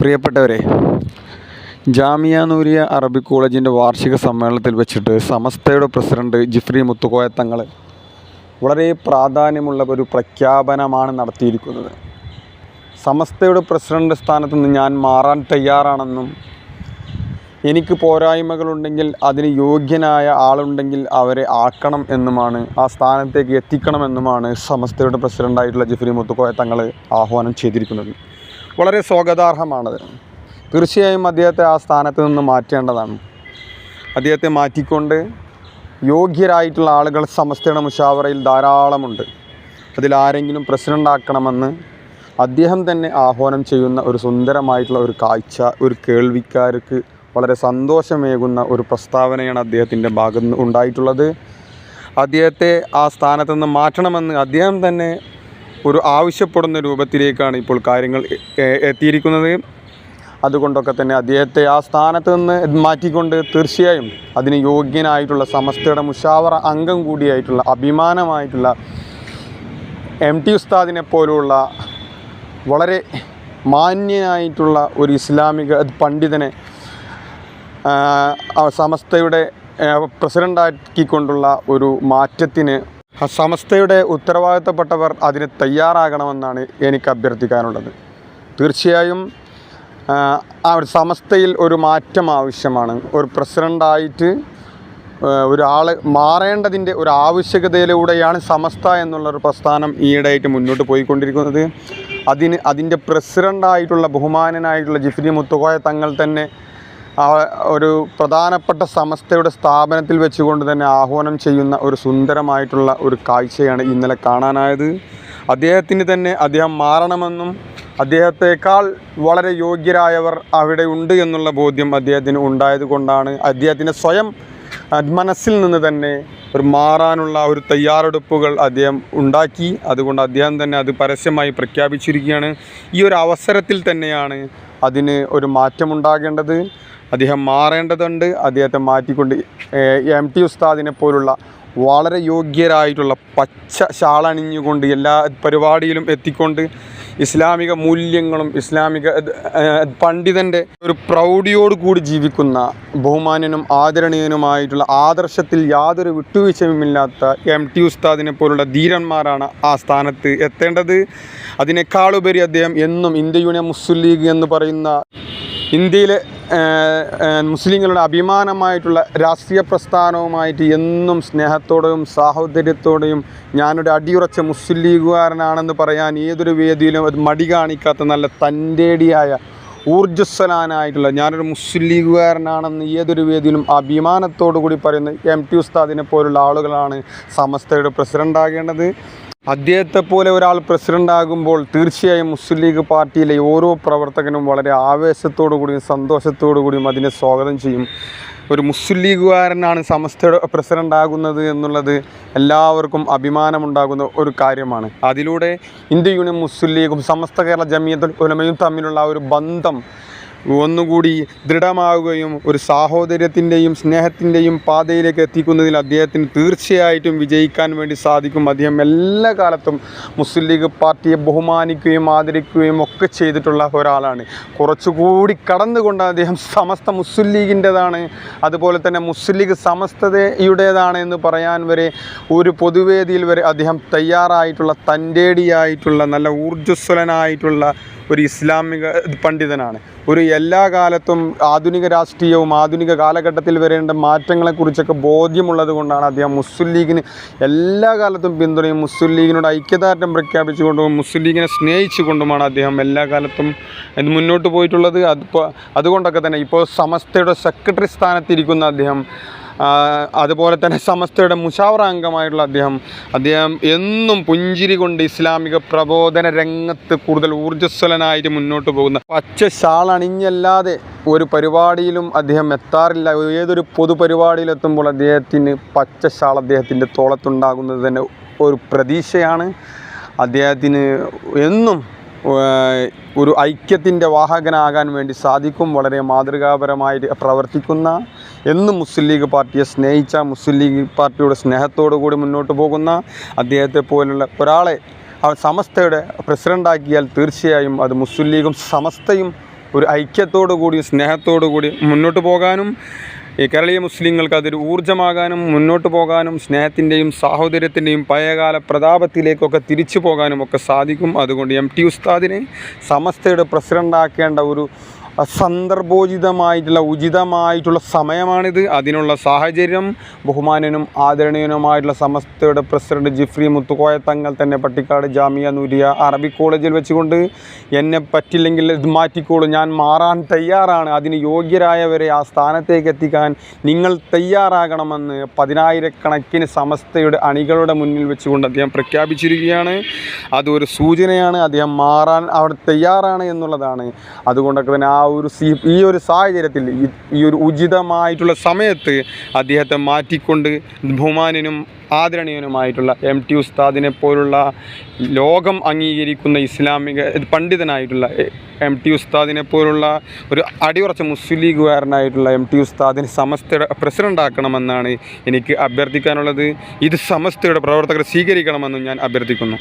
പ്രിയപ്പെട്ടവരെ ജാമിയ നൂരിയ അറബിക് കോളേജിന്റെ വാർഷിക സമ്മേളനത്തിൽ വെച്ചിട്ട് സമസ്തയുടെ പ്രസിഡന്റ് ജിഫ്രി മുത്തുകോയ തങ്ങൾ വളരെ പ്രാധാന്യമുള്ള ഒരു പ്രഖ്യാപനമാണ് നടത്തിയിരിക്കുന്നത്. സമസ്തയുടെ പ്രസിഡന്റ് സ്ഥാനത്ത് നിന്ന് ഞാൻ മാറാൻ തയ്യാറാണെന്നും എനിക്ക് പോരായ്മകളുണ്ടെങ്കിൽ അതിന് യോഗ്യനായ ആളുണ്ടെങ്കിൽ അവരെ ആക്കണം എന്നുമാണ് ആ സ്ഥാനത്തേക്ക് എത്തിക്കണമെന്നുമാണ് സമസ്തയുടെ പ്രസിഡന്റായിട്ടുള്ള ജിഫ്രി മുത്തുക്കോയ തങ്ങൾ ആഹ്വാനം ചെയ്തിരിക്കുന്നത്. വളരെ സ്വാഗതാർഹമാണ് തീർച്ചയായും അദ്ദേഹത്തെ ആ സ്ഥാനത്ത് നിന്ന് മാറ്റേണ്ടതാണ്. അദ്ദേഹത്തെ മാറ്റിക്കൊണ്ട് യോഗ്യരായിട്ടുള്ള ആളുകൾ സമസ്തയുടെ മുഷാവറയിൽ ധാരാളമുണ്ട്. അതിലാരെങ്കിലും പ്രസിഡന്റ് ആക്കണമെന്ന് അദ്ദേഹം തന്നെ ആഹ്വാനം ചെയ്യുന്ന ഒരു സുന്ദരമായിട്ടുള്ള ഒരു കാഴ്ച ഒരു കേൾവിക്കാർക്ക് വളരെ സന്തോഷമേകുന്ന ഒരു പ്രസ്താവനയാണ് അദ്ദേഹത്തിന്റെ ഭാഗത്ത് ഉണ്ടായിട്ടുള്ളത്. അദ്ദേഹത്തെ ആ സ്ഥാനത്ത് നിന്ന് മാറ്റണമെന്ന് അദ്ദേഹം തന്നെ ഒരു ആവശ്യപ്പെടുന്ന രൂപത്തിലേക്കാണ് ഇപ്പോൾ കാര്യങ്ങൾ എത്തിയിരിക്കുന്നത്. അതുകൊണ്ടൊക്കെ തന്നെ അദ്ദേഹത്തെ ആ സ്ഥാനത്ത് നിന്ന് മാറ്റിക്കൊണ്ട് തീർച്ചയായും അതിന് യോഗ്യനായിട്ടുള്ള സമസ്തയുടെ മുഷാവറ അംഗം കൂടിയായിട്ടുള്ള അഭിമാനമായിട്ടുള്ള എം ടി ഉസ്താദിനെ പോലുള്ള വളരെ മാന്യനായിട്ടുള്ള ഒരു ഇസ്ലാമിക പണ്ഡിതനെ സമസ്തയുടെ പ്രസിഡന്റാക്കിക്കൊണ്ടുള്ള ഒരു മാറ്റത്തിന് സമസ്തയുടെ ഉത്തരവാദിത്തപ്പെട്ടവർ അതിന് തയ്യാറാകണമെന്നാണ് എനിക്ക് അഭ്യർത്ഥിക്കാനുള്ളത്. തീർച്ചയായും ആ, ഒരു സമസ്തയിൽ ഒരു മാറ്റം ആവശ്യമാണ്. ഒരു പ്രസിഡന്റായിട്ട് ഒരാൾ മാറേണ്ടതിന്റെ ഒരു ആവശ്യകതയിലൂടെയാണ് സമസ്ത എന്നുള്ളൊരു പ്രസ്ഥാനം ഈയിടെയായിട്ട് മുന്നോട്ട് പോയിക്കൊണ്ടിരിക്കുന്നത്. അതിന് അതിന്റെ പ്രസിഡന്റായിട്ടുള്ള ബഹുമാനനായിട്ടുള്ള ജിഫ്രി മുത്തുകോയ തങ്ങൾ തന്നെ ഒരു പ്രധാനപ്പെട്ട സമസ്തയുടെ സ്ഥാപനത്തിൽ വെച്ചുകൊണ്ട് തന്നെ ആഹ്വാനം ചെയ്യുന്ന ഒരു സുന്ദരമായിട്ടുള്ള ഒരു കാഴ്ചയാണ് ഇന്നലെ കാണാനായത്. അദ്ദേഹത്തിന് തന്നെ അദ്ദേഹം മാറണമെന്നും അദ്ദേഹത്തെക്കാൾ വളരെ യോഗ്യരായവർ അവിടെ ഉണ്ട് എന്നുള്ള ബോധ്യം അദ്ദേഹത്തിന് ഉണ്ടായത് കൊണ്ടാണ്. അദ്ദേഹത്തിന്റെ സ്വയം മനസ്സിൽ നിന്ന് തന്നെ ഒരു മാറാനുള്ള ഒരു തയ്യാറെടുപ്പുകൾ അദ്ദേഹം ഉണ്ടാക്കി. അതുകൊണ്ട് അദ്ദേഹം തന്നെ അത് പരസ്യമായി പ്രഖ്യാപിച്ചിരിക്കുകയാണ്. ഈ ഒരു അവസരത്തിൽ തന്നെയാണ് അതിന് ഒരു മാറ്റമുണ്ടാകേണ്ടത്. അദ്ദേഹം മാറേണ്ടതുണ്ട്. അദ്ദേഹത്തെ മാറ്റിക്കൊണ്ട് എം ടി ഉസ്താദിനെ പോലുള്ള വളരെ യോഗ്യരായിട്ടുള്ള പച്ച ശാളണിഞ്ഞുകൊണ്ട് എല്ലാ പരിപാടിയിലും എത്തിക്കൊണ്ട് ഇസ്ലാമിക മൂല്യങ്ങളും ഇസ്ലാമിക പണ്ഡിതന്റെ ഒരു പ്രൗഢിയോട് കൂടി ജീവിക്കുന്ന ബഹുമാനനും ആദരണീയനുമായിട്ടുള്ള ആദർശത്തിൽ യാതൊരു വിട്ടുവീഴ്ചയുമില്ലാത്ത എം ടി ഉസ്താദിനെ പോലുള്ള ധീരന്മാരാണ് ആ സ്ഥാനത്ത് എത്തേണ്ടത്. അതിനേക്കാളുപരി അദ്ദേഹം എന്നും ഇന്ത്യ യൂണിയൻ മുസ്ലിം ലീഗ് എന്ന് പറയുന്ന ഇന്ത്യയിലെ മുസ്ലിങ്ങളുടെ അഭിമാനമായിട്ടുള്ള രാഷ്ട്രീയ പ്രസ്ഥാനവുമായിട്ട് എന്നും സ്നേഹത്തോടെയും സാഹോദര്യത്തോടെയും ഞാനൊരു അടിയുറച്ച മുസ്ലിം ലീഗുകാരനാണെന്ന് പറയാൻ ഏതൊരു വേദിയിലും അത് മടി കാണിക്കാത്ത നല്ല തന്റേടിയായ ഊർജസ്വലാനായിട്ടുള്ള ഞാനൊരു മുസ്ലിം ലീഗുകാരനാണെന്ന് ഏതൊരു വേദിയിലും അഭിമാനത്തോടു കൂടി പറയുന്ന എം ടി ഉസ്താദിനെ പോലുള്ള ആളുകളാണ് സമസ്തയുടെ പ്രസിഡന്റ് ആകേണ്ടത് അദ്ദേഹത്തെ പോലെ ഒരാൾ പ്രസിഡന്റ് ആകുമ്പോൾ തീർച്ചയായും മുസ്ലിം ലീഗ് പാർട്ടിയിലെ ഓരോ പ്രവർത്തകനും വളരെ ആവേശത്തോടു കൂടിയും സന്തോഷത്തോടു കൂടിയും അതിനെ സ്വാഗതം ചെയ്യും. ഒരു മുസ്ലിം ലീഗുകാരനാണ് സമസ്തയുടെ പ്രസിഡന്റ് ആകുന്നത് എന്നുള്ളത് എല്ലാവർക്കും അഭിമാനമുണ്ടാകുന്ന ഒരു കാര്യമാണ്. അതിലൂടെ ഇന്ത്യ യൂണിയൻ മുസ്ലിം ലീഗും സമസ്ത കേരള ജമിയത്തുൽ ഉലമയും തമ്മിലുള്ള ഒരു ബന്ധം ഒന്നുകൂടി ദൃഢമാവുകയും ഒരു സാഹോദര്യത്തിന്റെയും സ്നേഹത്തിന്റെയും പാതയിലേക്ക് എത്തിക്കുന്നതിൽ അദ്ദേഹത്തിന് തീർച്ചയായിട്ടും വിജയിക്കാൻ വേണ്ടി സാധിക്കും. അദ്ദേഹം എല്ലാ കാലത്തും മുസ്ലിം ലീഗ് പാർട്ടിയെ ബഹുമാനിക്കുകയും ആദരിക്കുകയും ഒക്കെ ചെയ്തിട്ടുള്ള ഒരാളാണ്. കുറച്ചുകൂടി കടന്നുകൊണ്ട് അദ്ദേഹം സമസ്ത മുസ്ലിം ലീഗിന്റെതാണ്. അതുപോലെ തന്നെ മുസ്ലിം ലീഗ് സമസ്തതയുടേതാണ് എന്ന് പറയാൻ വരെ ഒരു പൊതുവേദിയിൽ വരെ അദ്ദേഹം തയ്യാറായിട്ടുള്ള തന്റേടിയായിട്ടുള്ള നല്ല ഊർജസ്വലനായിട്ടുള്ള ഒരു ഇസ്ലാമിക പണ്ഡിതനാണ്. ഒരു എല്ലാ കാലത്തും ആധുനിക രാഷ്ട്രീയവും ആധുനിക കാലഘട്ടത്തിൽ വരേണ്ട മാറ്റങ്ങളെക്കുറിച്ചൊക്കെ ബോധ്യമുള്ളത് കൊണ്ടാണ് അദ്ദേഹം മുസ്ലിം ലീഗിന് എല്ലാ കാലത്തും പിന്തുണയും മുസ്ലിം ലീഗിനോട് ഐക്യദാർഢ്യം പ്രഖ്യാപിച്ചുകൊണ്ടും മുസ്ലിം ലീഗിനെ സ്നേഹിച്ചുകൊണ്ടുമാണ് അദ്ദേഹം എല്ലാ കാലത്തും മുന്നോട്ട് പോയിട്ടുള്ളത്. അതിപ്പോൾ അതുകൊണ്ടൊക്കെ തന്നെ ഇപ്പോൾ സമസ്തയുടെ സെക്രട്ടറി സ്ഥാനത്തിരിക്കുന്ന അദ്ദേഹം അതുപോലെ തന്നെ സമസ്തയുടെ മുഷാവറ അംഗമായിട്ടുള്ള അദ്ദേഹം അദ്ദേഹം എന്നും പുഞ്ചിരി കൊണ്ട് ഇസ്ലാമിക പ്രബോധന രംഗത്ത് കൂടുതൽ ഊർജസ്വലനായിട്ട് മുന്നോട്ട് പോകുന്ന പച്ച ഷാൾ അണിഞ്ഞല്ലാതെ ഒരു പരിപാടിയിലും അദ്ദേഹം എത്താറില്ല. ഏതൊരു പൊതുപരിപാടിയിലെത്തുമ്പോൾ അദ്ദേഹത്തിന് പച്ച ഷാൾ അദ്ദേഹത്തിന്റെ തോളത്തുണ്ടാകുന്നത് തന്നെ ഒരു പ്രതീക്ഷയാണ്. അദ്ദേഹത്തിന് എന്നും ഒരു ഐക്യത്തിന്റെ വാഹകനാകാൻ വേണ്ടി സാധിക്കും വളരെ മാതൃകാപരമായിട്ട് പ്രവർത്തിക്കുന്ന എന്നും മുസ്ലിം ലീഗ് പാർട്ടിയെ സ്നേഹിച്ച മുസ്ലിം ലീഗ് പാർട്ടിയുടെ സ്നേഹത്തോടു കൂടി മുന്നോട്ട് പോകുന്ന അദ്ദേഹത്തെ പോലുള്ള ഒരാളെ ആ സമസ്തയുടെ പ്രസിഡന്റാക്കിയാൽ തീർച്ചയായും അത് മുസ്ലിം ലീഗും സമസ്തയും ഒരു ഐക്യത്തോടു കൂടി സ്നേഹത്തോടു കൂടി മുന്നോട്ട് പോകാനും ഈ കേരളീയ മുസ്ലിങ്ങൾക്ക് അതൊരു ഊർജമാകാനും മുന്നോട്ട് പോകാനും സ്നേഹത്തിന്റെയും സാഹോദര്യത്തിന്റെയും പഴയകാല പ്രതാപത്തിലേക്കൊക്കെ തിരിച്ചു പോകാനും ഒക്കെ സാധിക്കും. അതുകൊണ്ട് എം ടി ഉസ്താദിനെ സമസ്തയുടെ പ്രസിഡന്റാക്കേണ്ട ഒരു സന്ദർഭോചിതമായിട്ടുള്ള ഉചിതമായിട്ടുള്ള സമയമാണിത്. അതിനുള്ള സാഹചര്യം ബഹുമാനനും ആദരണീയനുമായിട്ടുള്ള സമസ്തയുടെ പ്രസിഡന്റ് ജിഫ്രി മുത്തുക്കോയ തങ്ങൾ തന്നെ പട്ടിക്കാട് ജാമിയ നൂരിയ അറബി കോളേജിൽ വെച്ചുകൊണ്ട് എന്നെ പറ്റില്ലെങ്കിൽ ഇത് മാറ്റിക്കോളൂ. ഞാൻ മാറാൻ തയ്യാറാണ്. അതിന് യോഗ്യരായവരെ ആ സ്ഥാനത്തേക്ക് എത്തിക്കാൻ നിങ്ങൾ തയ്യാറാകണമെന്ന് പതിനായിരക്കണക്കിന് സമസ്തയുടെ അണികളുടെ മുന്നിൽ വെച്ചുകൊണ്ട് അദ്ദേഹം പ്രഖ്യാപിച്ചിരിക്കുകയാണ്. അതൊരു സൂചനയാണ്. അദ്ദേഹം മാറാൻ അവിടെ തയ്യാറാണ് എന്നുള്ളതാണ്. അതുകൊണ്ടൊക്കെ തന്നെ ആ ഒരു സി ഈ ഒരു സാഹചര്യത്തിൽ ഈ- ഒരു ഉചിതമായിട്ടുള്ള സമയത്ത് അദ്ദേഹത്തെ മാറ്റിക്കൊണ്ട് ബഹുമാനനും ആദരണീയനുമായിട്ടുള്ള എം ടി ഉസ്താദിനെ പോലുള്ള ലോകം അംഗീകരിക്കുന്ന ഇസ്ലാമിക പണ്ഡിതനായിട്ടുള്ള എം ടി ഉസ്താദിനെ പോലുള്ള ഒരു അടിയുറച്ച മുസ്ലിം ലീഗുകാരനായിട്ടുള്ള എം ടി ഉസ്താദിനെ സമസ്തയുടെ പ്രസിഡന്റ് ആക്കണമെന്നാണ് എനിക്ക് അഭ്യർത്ഥിക്കാനുള്ളത്. ഇത് സമസ്തയുടെ പ്രവർത്തകർ സ്വീകരിക്കണമെന്നും ഞാൻ അഭ്യർത്ഥിക്കുന്നു.